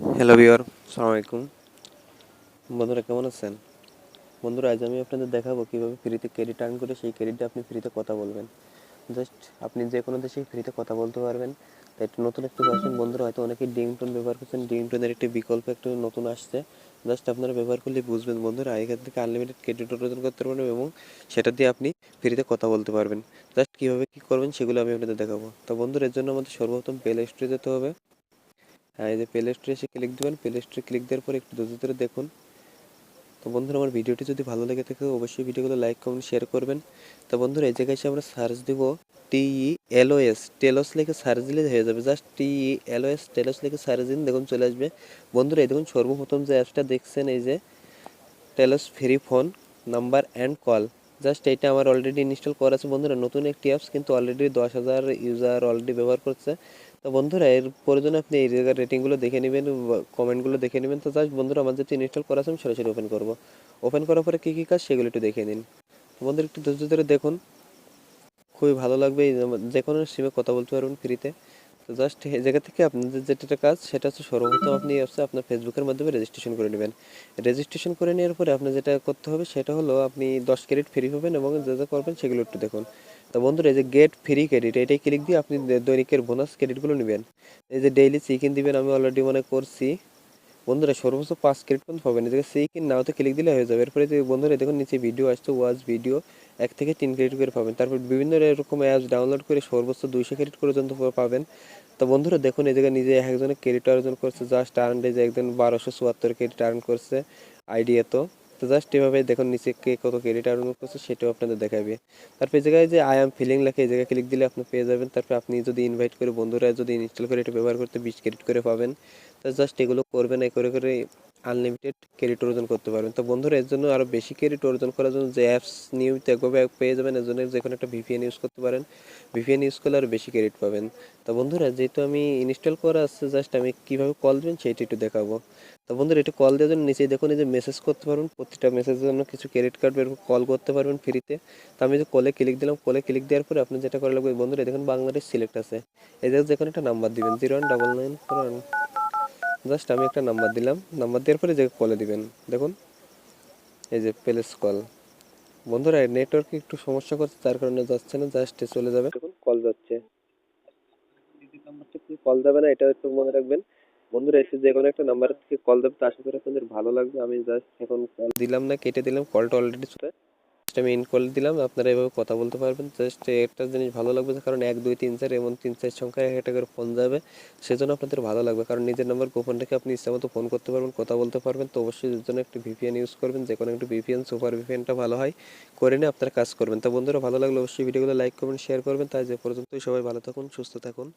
Hello বিয়ার সালাম আলাইকুম বন্ধুরা, কেমন আছেন? বন্ধুরা, আজ আমি আপনাদের দেখাবো কীভাবে ফ্রিতে ক্রেডিট আর্ন করে সেই ক্রেডিটে আপনি ফ্রিতে কথা বলবেন। জাস্ট আপনি যে কোনো দেশে ফ্রিতে কথা বলতে পারবেন। তাই একটু নতুন একটু ভার্সন বন্ধুরা, হয়তো অনেকেই ডিংটোন ব্যবহার করছেন। ডিংটোনের একটি বিকল্প একটু নতুন আসছে। জাস্ট আপনারা ব্যবহার করলে বুঝবেন বন্ধুরা, এখান থেকে আনলিমিটেড ক্রেডিট অর্জন করতে পারবেন এবং সেটা দিয়ে আপনি ফ্রিতে কথা বলতে পারবেন। জাস্ট কীভাবে কী করবেন সেগুলো আমি আপনাদের দেখাবো। তো বন্ধুরা, এর জন্য আমাদের সর্বপ্রথম প্লে স্টোরে যেতে হবে। এই যে প্লে স্টোরে এসে ক্লিক দেবেন প্লে স্টোরে ক্লিক দেওয়ার পর একটু ধৈর্য ধরে দেখুন। তো বন্ধুরা, আমার ভিডিওটি যদি ভালো লেগে থাকে, অবশ্যই ভিডিওগুলো লাইক কমেন্ট শেয়ার করবেন। তো বন্ধুরা, এই জায়গায় এসে আমরা সার্চ দিব টিই এলওএস টেলস লিখে সার্চ দিলে হয়ে যাবে। জাস্ট টিই এলওএস টেলস লিখে সার্চ দিন, দেখুন চলে আসবে। বন্ধুরা, এই দেখুন সর্বপ্রথম যে অ্যাপসটা দেখছেন, এই যে tels free phone number and call just এটা আমার অলরেডি ইনস্টল করা আছে। বন্ধুরা, নতুন একটি অ্যাপস কিন্তু অলরেডি দশ হাজার ইউজার অলরেডি ব্যবহার করছে। তো বন্ধুরা এর প্রয়োজনে আপনি এই জায়গার রেটিংগুলো দেখে নেবেন কমেন্টগুলো দেখে নেবেন। তো জাস্ট বন্ধুরা, আমার যেহেতু ইনস্টল করা আছে, আমি সরাসরি ওপেন করব। ওপেন করার পরে কী কী কাজ, সেগুলো একটু দেখে নিন। তো বন্ধুরা, একটু ধৈর্য ধরে দেখুন। খুবই ভালো লাগবে যে কোনো সিমে কথা বলতে পারবেন ফ্রিতে তো জাস্ট এই জায়গা থেকে আপনাদের যেটা কাজ, সেটা হচ্ছে সর্বপ্রথম আপনি অ্যাপসে আপনার ফেসবুকের মাধ্যমে রেজিস্ট্রেশন করে নেবেন। রেজিস্ট্রেশন করে নেওয়ার পরে আপনার যেটা করতে হবে, সেটা হলো আপনি দশ ক্রেডিট ফ্রি পাবেন এবং যা যা করবেন সেগুলো একটু দেখুন। তো বন্ধুরা, এই যে গেট ফ্রি ক্রেডিট এটাই ক্লিক দিয়ে আপনি দৈনিকের বোনাস ক্রেডিটগুলো নেবেন। এই যে ডেইলি চিকেন দিবেন, আমি অলরেডি মনে করছি। বন্ধুরা সর্বোচ্চ পাঁচ ক্রেডিট পর্যন্ত পাবেন। এদিকে সেই কিন নাওতে ক্লিক দিলে হয়ে যাবে। এরপরে বন্ধুরা দেখুন নিচে ভিডিও আসছে ওয়াজ ভিডিও এক থেকে তিন ক্রেডিট করে পাবেন। তারপর বিভিন্ন এরকম অ্যাপস ডাউনলোড করে সর্বোচ্চ দুইশো ক্রেডিট পর্যন্ত পাবেন। তো বন্ধুরা, দেখুন, এই জায়গায় নিজে একজনের ক্রেডিট অর্জন করছে জাস্ট আর্ন যে একজন বারোশো চুয়াত্তর ক্রেডিট আর্ন করছে আইডিয়া তো। তো জাস্ট এভাবে দেখুন, নিচে কে কত ক্রেডিট আর্ন করছে সেটাও আপনাদের দেখাবে। তারপর এই জায়গায় যে আই এম ফিলিং লেখে, এই জায়গায় ক্লিক দিলে আপনি পেয়ে যাবেন। তারপর আপনি যদি ইনভাইট করে বন্ধুরা যদি ইনস্টল করে, এটা ব্যবহার করতে বিশ ক্রেডিট করে পাবেন। তো জাস্ট এগুলো করবেন এই করে করে আনলিমিটেড ক্রেডিট অর্জন করতে পারবেন। তো বন্ধুরা, এর জন্য আরও বেশি ক্রেডিট অর্জন করার জন্য যে অ্যাপস নিয়মিত একভাবে পেয়ে যাবেন, এর জন্য যে কোনো একটা ভিপিএন ইউজ করতে পারেন। ভিপিএন ইউজ করলে আরও বেশি ক্রেডিট পাবেন। তো বন্ধুরা, যেহেতু আমি ইনস্টল করা আছে জাস্ট আমি কীভাবে কল দেবেন সেইটা একটু দেখাবো। তো বন্ধুরা, একটু কল দেওয়ার জন্য নিচে দেখুন, এই যে মেসেজ করতে পারবেন, প্রতিটা মেসেজের জন্য কিছু ক্রেডিট কার্ড বের কল করতে পারবেন ফ্রিতে তো আমি যে কলে ক্লিক দিলাম কলে ক্লিক দেওয়ার পরে আপনি যেটা করা লাগবে, বন্ধুরা, দেখুন বাংলাদেশ সিলেক্ট আছে। এই যে যেখানে একটা নাম্বার দিবেন zero one double nine four one just আমি একটা নাম্বার দিলাম। নাম্বার দেওয়ার পরে যে কলে দিবেন। দেখুন। এই যে প্লেস কল বন্ধুরা নেটওয়ার্কে একটু সমস্যা করছে, তার কারণে যাচ্ছে না জাস্ট চলে যাবে। দেখুন কল যাচ্ছে। কল যাবে না এটা একটু মনে রাখবেন। বন্ধুরা, এসে যে কোনো একটা নাম্বার থেকে কল দেবে, তো আশা করি আপনাদের ভালো লাগবে। আমি জাস্ট এখন কল দিলাম না, কেটে দিলাম কলটা অলরেডি চলে আমি ইন কল দিলাম, আপনারা এভাবে কথা বলতে পারবেন। জাস্ট একটা জিনিস ভালো লাগবে কারণ এক, দুই, তিন, চার এমন তিন, চার সংখ্যায় একটা করে ফোন যাবে, সেজন্য আপনাদের ভালো লাগবে। কারণ নিজের নাম্বার গোপন রেখে আপনি ইচ্ছা মতো ফোন করতে পারবেন, কথা বলতে পারবেন। তো অবশ্যই এর জন্য একটি ভিপিএন ইউজ করবেন, যে কোনো একটি ভিপিএন সুপার ভিপিএনটা ভালো হয়, করে নিয়ে আপনারা কাজ করবেন। তো বন্ধুরা, ভালো লাগলে অবশ্যই ভিডিওগুলো লাইক করবেন শেয়ার করবেন। তাই যে পর্যন্তই, সবাই ভালো থাকুন, সুস্থ থাকুন।